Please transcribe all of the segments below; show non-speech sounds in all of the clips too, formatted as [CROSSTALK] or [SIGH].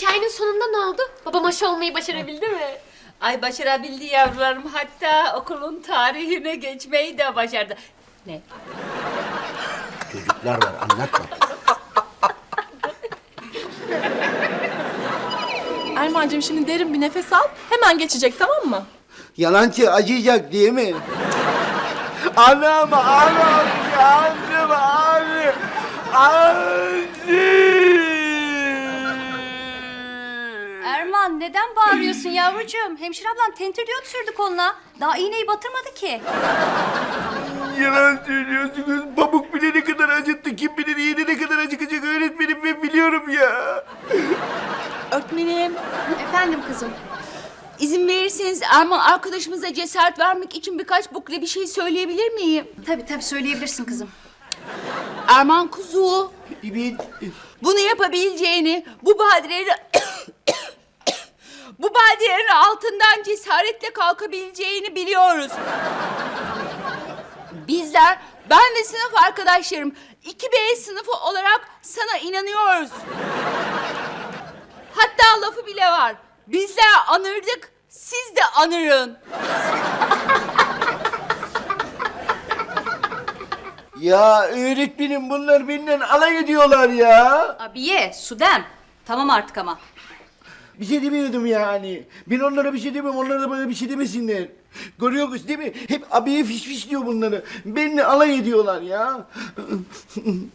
hikayenin sonunda ne oldu? Babam aşı olmayı başarabildi mi? Ay başarabildi yavrularım. Hatta okulun tarihine geçmeyi de başardı. Ne? Çocuklar var anlatma. Erman'cığım şimdi derin bir nefes al. Hemen geçecek tamam mı? Yalancı acıyacak değil mi? Anam anam yandım abi. Anne. Erman neden bağırıyorsun yavrucuğum? Hemşire ablan tentürdiyot sürdü koluna. Daha iğneyi batırmadı ki. Yalan söylüyorsunuz. Pamuk bile ne kadar acıttı. Kim bilir iğne ne kadar acıkacak öğretmenim ben biliyorum ya. Öğretmenim. Efendim kızım. İzin verirseniz Erman arkadaşımıza cesaret vermek için birkaç bukle bir şey söyleyebilir miyim? Tabii tabii söyleyebilirsin kızım. Erman kuzu bunu yapabileceğini, bu badireleri bu badirelerin altından cesaretle kalkabileceğini biliyoruz. Bizler, ben ve sınıf arkadaşlarım 2B sınıfı olarak sana inanıyoruz. Hatta lafı bile var. Bizler anırdık, siz de anırın. ya öğretmenim bunlar benden alay ediyorlar ya. Abiye, Sudem. Tamam artık ama. Bir şey demiyordum yani. Ben onlara bir şey demem, onlar da bana bir şey demesinler. Görüyorsunuz değil mi? Hep abiye fiş fiş diyor bunları. Benimle alay ediyorlar ya. [LAUGHS]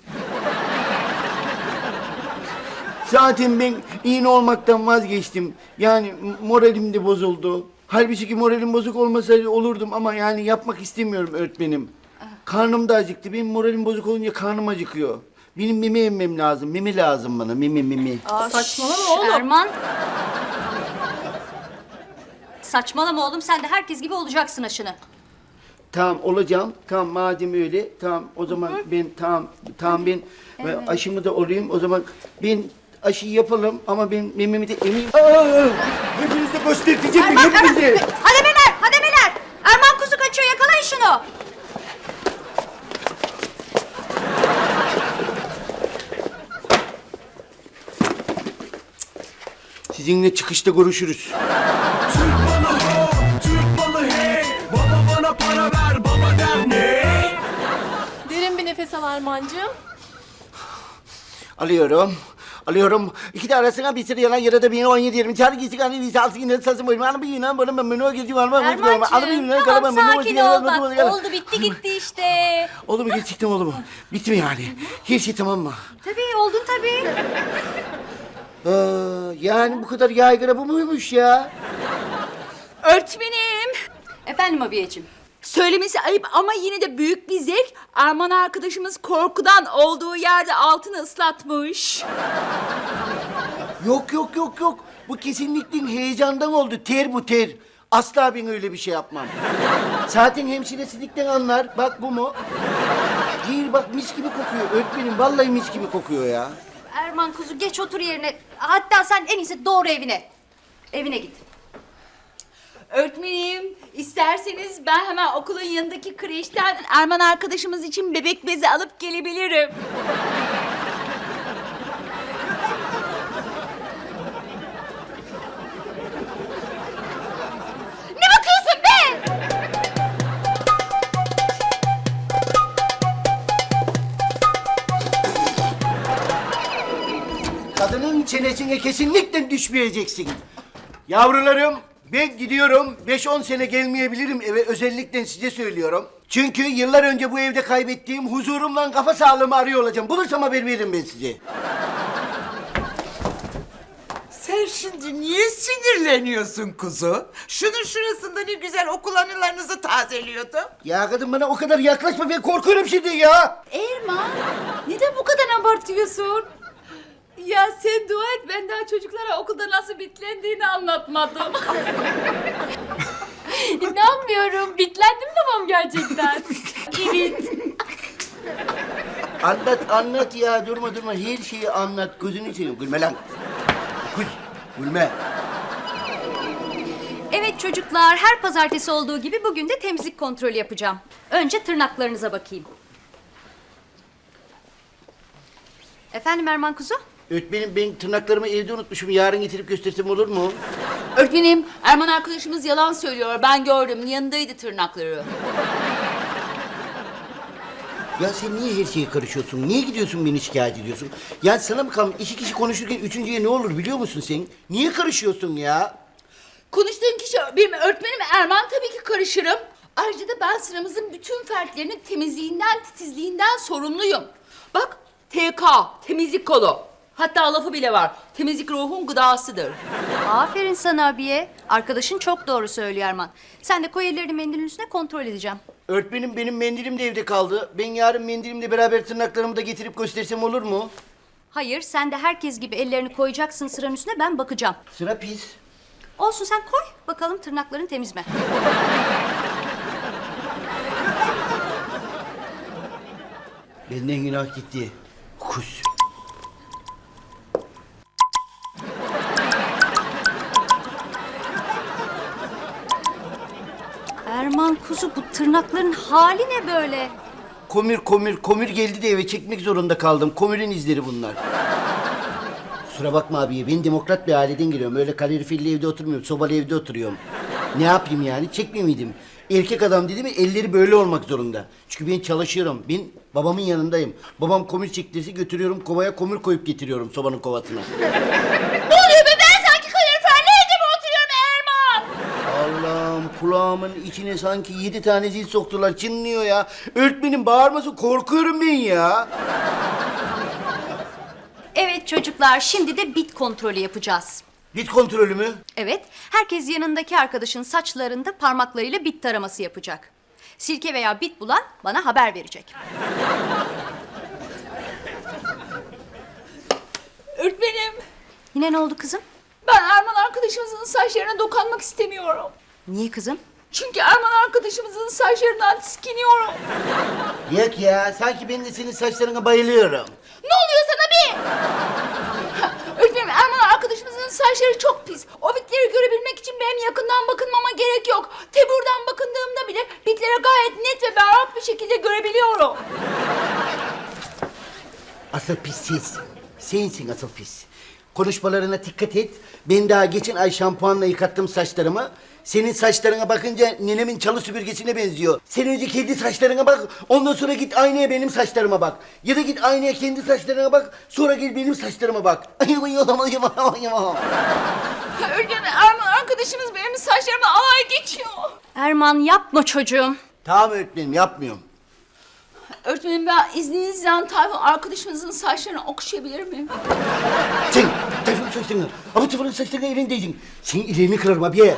Zaten ben iğne olmaktan vazgeçtim. Yani moralim de bozuldu. Halbuki ki moralim bozuk olmasaydı olurdum ama yani yapmak istemiyorum öğretmenim. Karnım da acıktı. Benim moralim bozuk olunca karnım acıkıyor. Benim meme yemem lazım. Meme lazım bana. Meme meme. Saçmalama oğlum. Erman. Saçmalama oğlum sen de herkes gibi olacaksın aşını. Tamam olacağım. Tamam madem öyle. Tamam o zaman ben tamam tamam ben ben aşımı da olayım. O zaman ben aşıyı yapalım ama ben mememi de emeyim. Aa! Hepiniz de göstereceğim ben hepinizi. Hademeler, hademeler. Erman kuzu kaçıyor yakalayın şunu. Sizinle çıkışta görüşürüz. Türk balı ho, Türk balı hey. Baba bana para ver, baba der ne? Derin bir nefes al Erman'cığım. Alıyorum. Alıyorum. İki de arasına bir sıra yalan yaradı beni 17 20 çarpı gitsin hani bir altı yine sasım boyum. Anı bir yine bana ben menü geçiyorum. Anı ben Erman'cığım tamam sakin ol bak. Oldu bitti gitti işte. Oldu mu gerçekten oldu mu? Bitti mi yani? Her şey tamam mı? Tabii oldun tabii. Aa, yani bu kadar yaygara bu muymuş ya? Öğretmenim. Efendim abiyeciğim. Söylemesi ayıp ama yine de büyük bir zevk. Erman arkadaşımız korkudan olduğu yerde altını ıslatmış. Yok yok yok yok. Bu kesinlikle heyecandan oldu. Ter bu ter. Asla ben öyle bir şey yapmam. Zaten hemşiresilikten anlar. Bak bu mu? Değil bak mis gibi kokuyor. Öğretmenim vallahi mis gibi kokuyor ya. Erman kuzu geç otur yerine. Hatta sen en iyisi doğru evine. Evine git. Öğretmenim, isterseniz ben hemen okulun yanındaki kreşten Erman arkadaşımız için bebek bezi alıp gelebilirim. Çenesine kesinlikle düşmeyeceksin. Yavrularım ben gidiyorum. 5-10 sene gelmeyebilirim eve özellikle size söylüyorum. Çünkü yıllar önce bu evde kaybettiğim huzurumla kafa sağlığımı arıyor olacağım. Bulursam haber veririm ben size. Sen şimdi niye sinirleniyorsun kuzu? Şunun şurasında ne güzel okul anılarınızı tazeliyordum. Ya kadın bana o kadar yaklaşma ben korkuyorum şimdi ya. Erman, neden bu kadar abartıyorsun? Ya sen dua et ben daha çocuklara okulda nasıl bitlendiğini anlatmadım. [LAUGHS] İnanmıyorum. Bitlendim babam gerçekten. evet. Anlat anlat ya durma durma her şeyi anlat gözünü seveyim gülme lan. Gül gülme. Evet çocuklar her pazartesi olduğu gibi bugün de temizlik kontrolü yapacağım. Önce tırnaklarınıza bakayım. Efendim Erman kuzu? Öğretmenim ben tırnaklarımı evde unutmuşum. Yarın getirip göstersem olur mu? Öğretmenim Erman arkadaşımız yalan söylüyor. Ben gördüm yanındaydı tırnakları. Ya sen niye her şeye karışıyorsun? Niye gidiyorsun beni şikayet ediyorsun? Ya sana mı kalmış? İki kişi konuşurken üçüncüye ne olur biliyor musun sen? Niye karışıyorsun ya? Konuştuğun kişi benim öğretmenim Erman tabii ki karışırım. Ayrıca da ben sıramızın bütün fertlerinin temizliğinden, titizliğinden sorumluyum. Bak TK, temizlik kolu. Hatta lafı bile var. Temizlik ruhun gıdasıdır. Aferin sana abiye. Arkadaşın çok doğru söylüyor Erman. Sen de koy ellerini mendilin üstüne kontrol edeceğim. Öğretmenim benim mendilim de evde kaldı. Ben yarın mendilimle beraber tırnaklarımı da getirip göstersem olur mu? Hayır sen de herkes gibi ellerini koyacaksın sıranın üstüne ben bakacağım. Sıra pis. Olsun sen koy bakalım tırnakların temiz mi? Benden günah gitti. Kus. Kuzu bu tırnakların hali ne böyle? Komür komür komür geldi de eve çekmek zorunda kaldım. Komürün izleri bunlar. Kusura bakma abi ben demokrat bir aileden geliyorum. Öyle kaloriferli evde oturmuyorum. Sobalı evde oturuyorum. Ne yapayım yani? Çekmiyor muydum? Erkek adam dedi mi elleri böyle olmak zorunda. Çünkü ben çalışıyorum. Ben babamın yanındayım. Babam komür çektirse götürüyorum kovaya komür koyup getiriyorum sobanın kovasına. Ne oluyor be ben sanki kaloriferli evde mi oturuyorum Erman? Allah'ım kulağımın içine sanki yedi tane zil soktular. Çınlıyor ya. Öğretmenin bağırması korkuyorum ben ya. Evet çocuklar şimdi de bit kontrolü yapacağız. Bit kontrolü mü? Evet herkes yanındaki arkadaşın saçlarında parmaklarıyla bit taraması yapacak. Silke veya bit bulan bana haber verecek. Öğretmenim Yine ne oldu kızım? ben Erman arkadaşımızın saçlarına dokunmak istemiyorum. Niye kızım? Çünkü Erman arkadaşımızın saçlarından tiskiniyorum. Yok ya sanki ben de senin saçlarına bayılıyorum. Ne oluyor sana be? Öğretmenim Erman arkadaşımızın saçları çok pis. O bitleri görebilmek için benim yakından bakınmama gerek yok. Tebur'dan bakındığımda bile bitleri gayet net ve berrak bir şekilde görebiliyorum. Asıl pis sensin. Sensin asıl pis. Konuşmalarına dikkat et. Ben daha geçen ay şampuanla yıkattım saçlarımı. Senin saçlarına bakınca nenemin çalı süpürgesine benziyor. Sen önce kendi saçlarına bak, ondan sonra git aynaya benim saçlarıma bak. Ya da git aynaya kendi saçlarına bak, sonra gel benim saçlarıma bak. [LAUGHS] Ya Öğretmenim Erman arkadaşımız benim saçlarımla alay geçiyor. Erman yapma çocuğum. tamam öğretmenim yapmıyorum. Öğretmenim ben izninizle Tayfun arkadaşımızın saçlarını okşayabilir miyim? Sen Tayfun'un saçlarına, ama Tayfun'un saçlarına elindeydin. Senin ilerini kırarım abiye.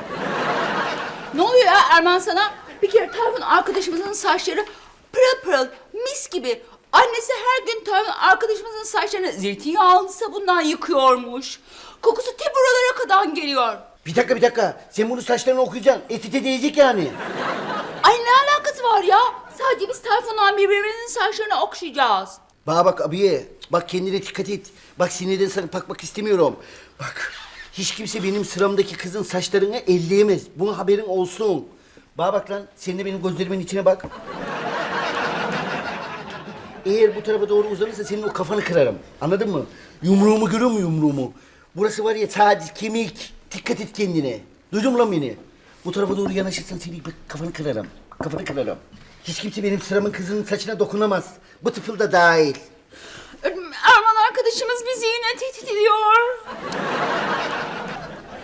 Ne oluyor ya Erman sana? Bir kere Tayfun arkadaşımızın saçları pırıl pırıl, mis gibi. Annesi her gün Tayfun arkadaşımızın saçlarını zeytinyağlı sabundan yıkıyormuş. Kokusu te buralara kadar geliyor. Bir dakika bir dakika. Sen bunu saçlarına okuyacaksın. Etite değecek yani. Ay ne alakası var ya? Sadece biz Tayfun'la birbirimizin saçlarını okşayacağız. Bana bak abiye. Bak kendine dikkat et. Bak sinirden sana bakmak istemiyorum. Bak hiç kimse benim sıramdaki kızın saçlarını elleyemez. Bunun haberin olsun. Bana bak lan sen de benim gözlerimin içine bak. Eğer bu tarafa doğru uzanırsa senin o kafanı kırarım. Anladın mı? Yumruğumu görüyor musun yumruğumu? Burası var ya sadece kemik. Dikkat et kendine. Duydun mu lan beni? Bu tarafa doğru yanaşırsan seni bak kafanı kırarım. Kafanı kırarım. Hiç kimse benim sıramın kızının saçına dokunamaz. Bu tıfıl da dahil. Erman arkadaşımız bizi yine tehdit ediyor.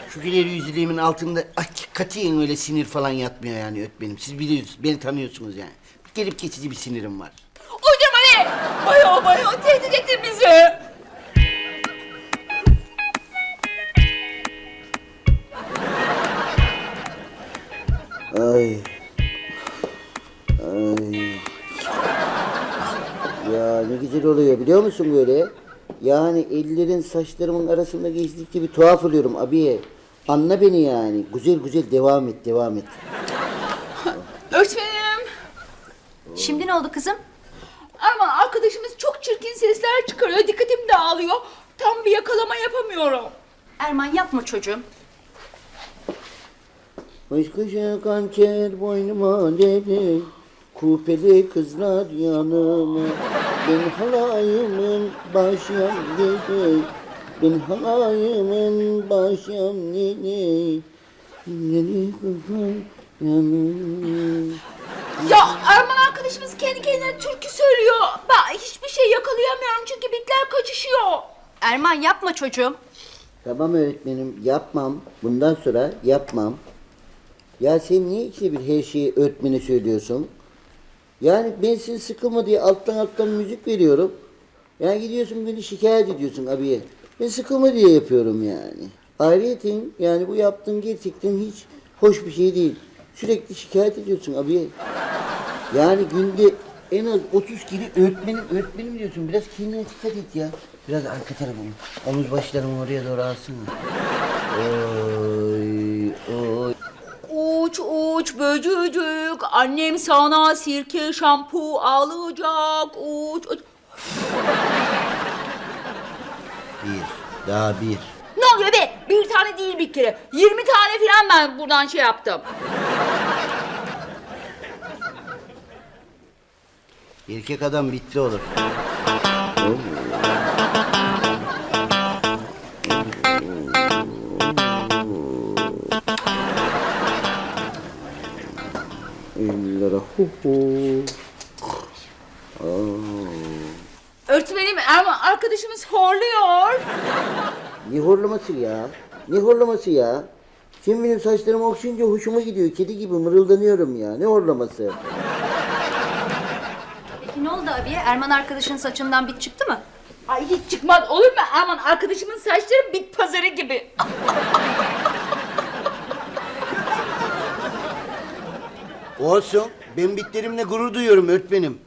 Şu güler yüzlüğümün altında ay, katiyen öyle sinir falan yatmıyor yani öğretmenim. Siz biliyorsunuz, beni tanıyorsunuz yani. Gelip geçici bir sinirim var. Uydurma be! Bayo bayo tehdit ettin bizi. Ay. Ay. Ya ne güzel oluyor biliyor musun böyle? Yani ellerin saçlarımın arasında geçtikçe bir tuhaf oluyorum abiye. Anla beni yani. Güzel güzel devam et, devam et. Öğretmenim. Şimdi ne oldu kızım? Erman arkadaşımız çok çirkin sesler çıkarıyor. Dikkatim dağılıyor. Tam bir yakalama yapamıyorum. Erman yapma çocuğum. Baş kuşa kançer boynuma dedi. Kupeli kızlar yanıma. Ben halayımın başıyam nene. Ben halayımın başıyam nene. Nene kızım yanım. Ya Erman arkadaşımız kendi kendine türkü söylüyor. Ben hiçbir şey yakalayamıyorum çünkü bitler kaçışıyor. Erman yapma çocuğum. Tamam öğretmenim yapmam. Bundan sonra yapmam. Ya sen niye ikide bir her şeyi öğretmene söylüyorsun? Yani ben seni sıkılma diye alttan alttan müzik veriyorum. Yani gidiyorsun beni şikayet ediyorsun abiye. Ben sıkılma diye yapıyorum yani. Ayrıca yani bu yaptığın gerçekten hiç hoş bir şey değil. Sürekli şikayet ediyorsun abiye. Yani günde en az 30 kere öğretmenim öğretmenim diyorsun. Biraz kendine dikkat et ya. Biraz arka tarafımı. Omuz başlarımı oraya doğru alsana. Oy, oy. Uç böcücük annem sana sirke şampu alacak uç uç. Bir, daha bir. Ne oluyor be? Bir tane değil bir kere. 20 tane falan ben buradan şey yaptım. Erkek adam bitli olur. Ellere hu hu. Öğretmenim Erman arkadaşımız horluyor. Ne horlaması ya? Ne horlaması ya? Şimdi benim saçlarımı okşayınca hoşuma gidiyor. Kedi gibi mırıldanıyorum ya. Ne horlaması? Peki ne oldu abiye? Erman arkadaşın saçından bit çıktı mı? Ay hiç çıkmaz olur mu Erman arkadaşımın saçları bit pazarı gibi. Olsun. Ben bitlerimle gurur duyuyorum öğretmenim.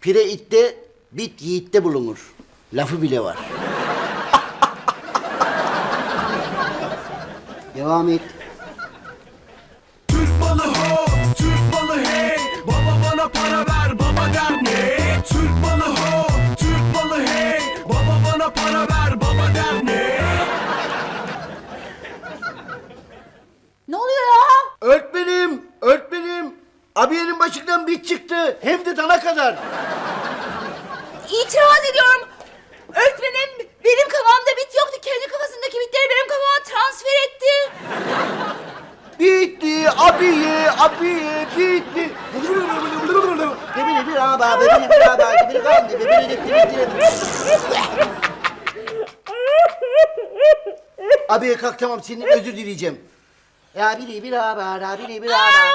Pire itte, bit yiğitte bulunur. Lafı bile var. Devam et. Türk balı ho, Türk balı hey Baba bana para ver, baba der ne? Türk balı ho, Türk balı hey Baba bana para ver, baba der ne? Ne oluyor ya? Öğretmenim, öğretmenim. Abiyenin başından bit çıktı. Hem de dana kadar. İtiraz ediyorum. Öğretmenim benim kafamda bit yoktu. Kendi kafasındaki bitleri benim kafama transfer etti. Bitti, abiye, abiye, bitti. Bir aba, bir aba, Abiye kalk tamam senin özür dileyeceğim. Ya biri bir aba, ra biri bir aba.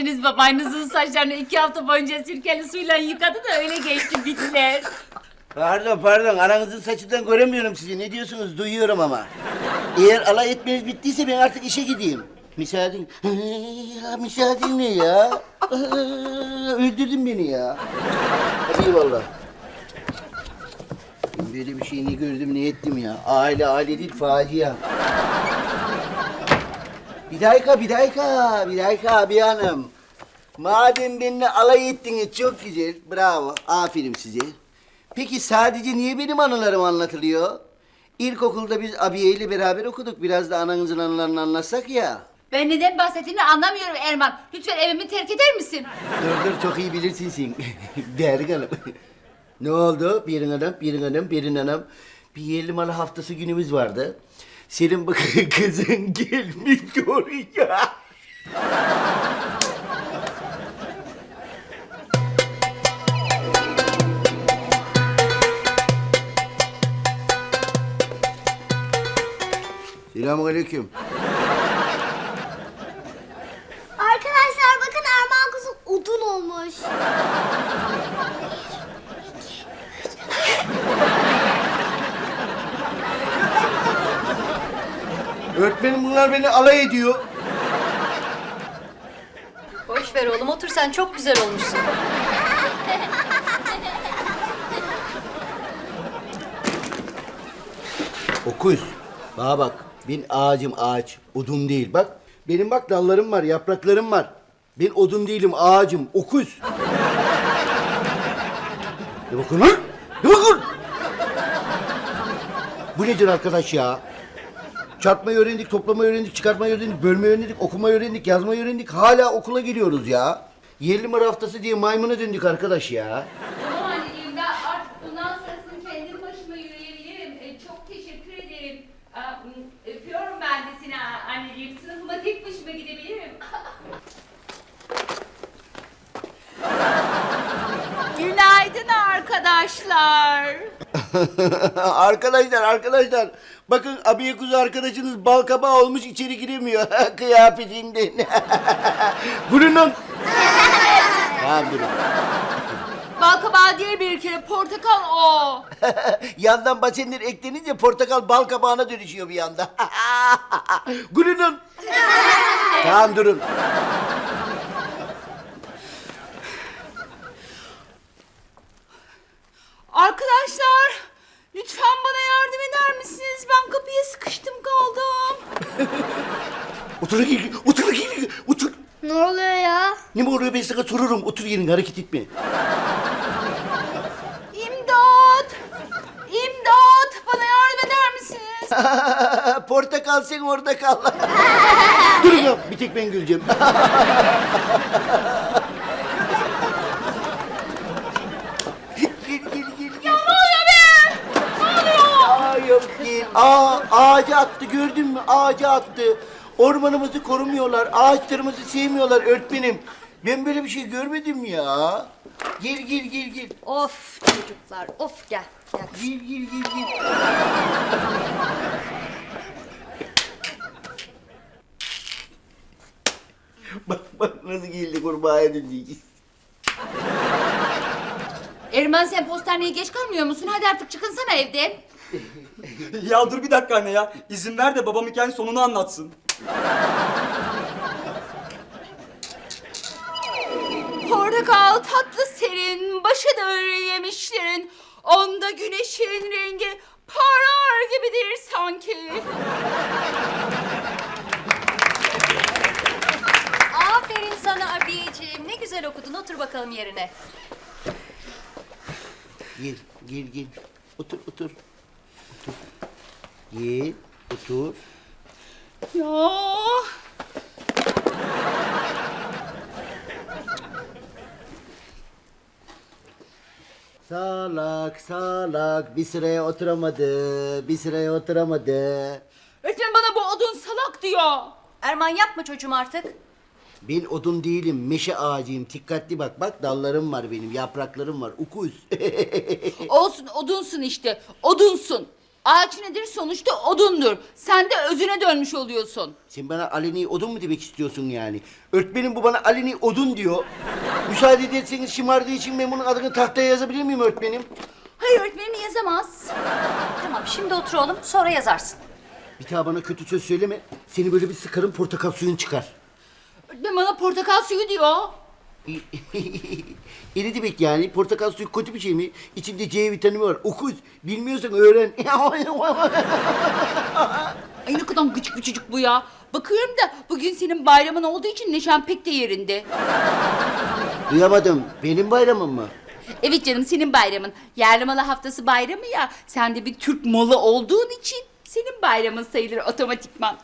Babaanneniz babaannenizin saçlarını iki hafta boyunca sirkeli suyla yıkadı da öyle geçti bitler. Pardon pardon aranızın saçından göremiyorum sizi. Ne diyorsunuz duyuyorum ama. Eğer alay etmeniz bittiyse ben artık işe gideyim. Müsaaden. Ya, ne ya? Öldürdün beni ya. Hadi eyvallah. Ben böyle bir şey ne gördüm ne ettim ya. Aile aile değil facia. Bir dakika bir dakika bir dakika abi hanım. Madem benimle alay ettiniz çok güzel. Bravo. Aferin size. Peki sadece niye benim anılarım anlatılıyor? İlkokulda biz abiye ile beraber okuduk. Biraz da ananızın anılarını anlatsak ya. Ben neden bahsettiğini anlamıyorum Erman. Lütfen evimi terk eder misin? Dur dur çok iyi bilirsin sen. [LAUGHS] Değerli hanım. ne oldu? Bir hanım, bir hanım, bir hanım. Bir yerli malı haftası günümüz vardı. Senin bu [LAUGHS] kızın gelmiş oraya. Selamun aleyküm. Arkadaşlar bakın Erman kuzu odun olmuş. Öğretmenim bunlar beni alay ediyor. Boş ver oğlum otur sen çok güzel olmuşsun. Okuz. Bana bak. Ben ağacım ağaç. Odun değil. Bak. Benim bak dallarım var, yapraklarım var. Ben odun değilim, ağacım. Okuz. Ne bakın lan? Ne bakın? Bu nedir arkadaş ya? Çarpmayı öğrendik, toplamayı öğrendik, çıkartmayı öğrendik, bölmeyi öğrendik, okumayı öğrendik, yazmayı öğrendik. Hala okula geliyoruz ya. Yerli mar haftası diye maymuna döndük arkadaş ya. Tamam anneciğim ben artık bundan sonrasını kendim başıma yürüyebilirim. E, çok teşekkür ederim. Aa, m, Öpüyorum ben de seni anneciğim. Sınıfıma tek başıma gidebilirim. [LAUGHS] Günaydın arkadaşlar. [LAUGHS] arkadaşlar arkadaşlar bakın abiye kuzu arkadaşınız bal kabağı olmuş içeri giremiyor [LAUGHS] kıyafetimden. [LAUGHS] Gülün lan. [LAUGHS] tamam durun. Balkabağı diye bir kere portakal o. Yandan basenler eklenince portakal bal kabağına dönüşüyor bir anda. Gülün lan. tamam durun. Arkadaşlar lütfen [LAUGHS] Otur gel, otur gel, otur. Ne oluyor ya? Ne mi oluyor ben sana sorurum. Otur yerine hareket etme. İmdat! İmdat! Bana yardım eder misiniz? [LAUGHS] Portakal sen orada kal. [LAUGHS] Durun ya bir tek ben güleceğim. gel gel gel. Ya ne oluyor be? Ne oluyor? Aa yok değil. Aa ağaca attı gördün mü? Ağaca attı. Ormanımızı korumuyorlar. Ağaçlarımızı sevmiyorlar öğretmenim. Ben böyle bir şey görmedim ya. Gel gel gel gel. Of çocuklar of gel. gel. Gel gel gel gel. bak bak nasıl geldi kurbağaya döndük. Erman sen postaneye geç kalmıyor musun? Hadi artık çıkınsana evden. Ya dur bir dakika anne ya. İzin ver de babam hikayenin sonunu anlatsın. Portakal tatlı serin, başıdır yemişlerin. Onda güneşin rengi parar gibidir sanki. Aferin sana abiyeciğim ne güzel okudun otur bakalım yerine. Gel gel gel. Otur otur. Gel otur. Ya. Salak salak bir sıraya oturamadı. Bir sıraya oturamadı. Öğretmen bana bu odun salak diyor. Erman yapma çocuğum artık. Ben odun değilim, meşe ağacıyım. Dikkatli bak, bak dallarım var benim, yapraklarım var. Ukuz. [LAUGHS] Olsun odunsun işte. Odunsun. Ağaç nedir sonuçta odundur. Sen de özüne dönmüş oluyorsun. Sen bana aleni odun mu demek istiyorsun yani? Öğretmenim bu bana aleni odun diyor. Müsaade ederseniz şımardığı için ben bunun adını tahtaya yazabilir miyim öğretmenim? Hayır öğretmenim yazamaz. Tamam şimdi otur oğlum sonra yazarsın. Bir daha bana kötü söz söyleme. Seni böyle bir sıkarım portakal suyun çıkar. Öğretmen bana portakal suyu diyor. E ne demek yani? Portakal suyu kötü bir şey mi? İçinde C vitamini var. Okuz. Bilmiyorsan öğren. Ay ne kadar gıcık bir çocuk bu ya. Bakıyorum da bugün senin bayramın olduğu için neşen pek de yerinde. Duyamadım. Benim bayramım mı? Evet canım senin bayramın. Yerli malı haftası bayramı ya. Sen de bir Türk malı olduğun için senin bayramın sayılır otomatikman.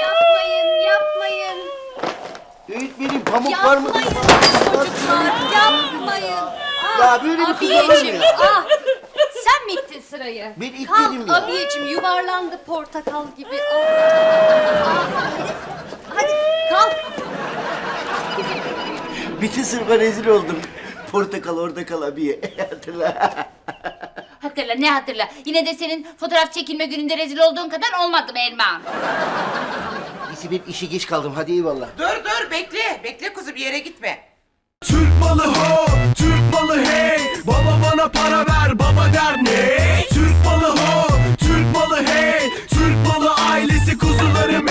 Yapmayın yapmayın. Öğretmenim pamuk var mı? Yapmayın çocuklar yapmayın. Ya böyle bir kız olur mu Abiyeciğim ya? ah. Sen mi ittin sırayı? Ben itmedim Kalk ya. abiyeciğim yuvarlandı portakal gibi. Ah. Ah, hadi. Hadi kalk. Bütün sınıfa rezil oldum. Portakal orada kal abiye. [LAUGHS] Hatırla. Hatırla ne hatırla. Yine de senin fotoğraf çekilme gününde rezil olduğun kadar olmadım Erman. Nasibim işi geç kaldım. Hadi eyvallah. Dur dur bekle. Bekle kuzum bir yere gitme. Türk malı ho, Türk malı hey. Baba bana para ver, baba der ne? Türk malı ho, Türk malı hey. Türk malı ailesi kuzularım